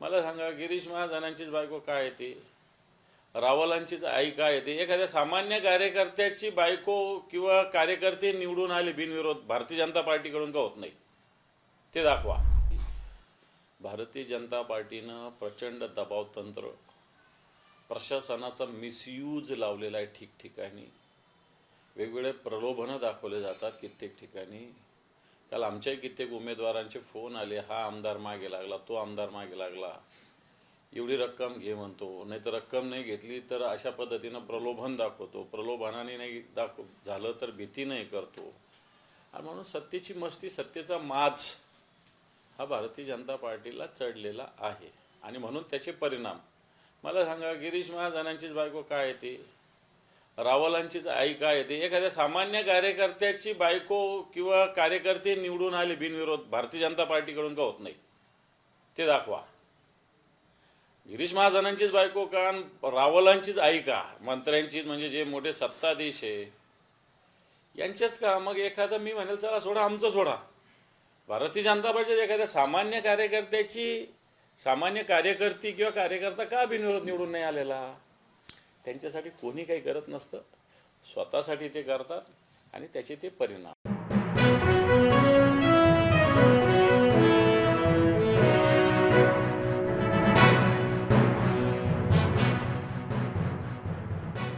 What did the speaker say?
मला सांगा गिरीश महाजनांचीच बायको काय येते रावलांचीच आई काय येते एखाद्या सामान्य कार्यकर्त्याची बायको किंवा कार्यकर्ते निवडून आले बिनविरोध भारतीय जनता पार्टीकडून का होत नाही? ते दाखवा. भारतीय जनता पार्टीनं प्रचंड दबाव तंत्र प्रशासनाचा मिसयूज लावलेला आहे ठिकठिकाणी. वेगवेगळे प्रलोभनं दाखवले जातात कित्येक ठिकाणी. काल आमच्याही कित्येक उमेदवारांचे फोन आले हा आमदार मागे लागला तो आमदार मागे लागला. एवढी रक्कम घे म्हणतो नाही तर रक्कम नाही घेतली तर अशा पद्धतीनं प्रलोभन दाखवतो. प्रलोभनाने नाही दाखव झालं तर भीती नाही करतो. आणि म्हणून सत्तेची मस्ती सत्तेचा माज हा भारतीय जनता पार्टीला चढलेला आहे. आणि म्हणून त्याचे परिणाम. मला सांगा गिरीश महाजनांचीच बायको काय येते रावलांचीच आई काय येते? एखाद्या सामान्य कार्यकर्त्याची बायको किंवा कार्यकर्ते निवडून आले बिनविरोध भारतीय जनता पार्टीकडून का होत नाही? ते दाखवा. गिरीश महाजनांचीच बायको का रावलांचीच आई का? मंत्र्यांचीच म्हणजे जे मोठे सत्ताधीश आहे यांचेच का? मग एखादं मी म्हणेल चला सोडा आमचं सोडा. भारतीय जनता पार्टीच्या एखाद्या सामान्य कार्यकर्त्याची सामान्य कार्यकर्ती किंवा कार्यकर्ता का बिनविरोध निवडून नाही आलेला? त्यांच्यासाठी कोणी काही करत नसतं. स्वतःसाठी ते करतात आणि त्याचे ते परिणाम.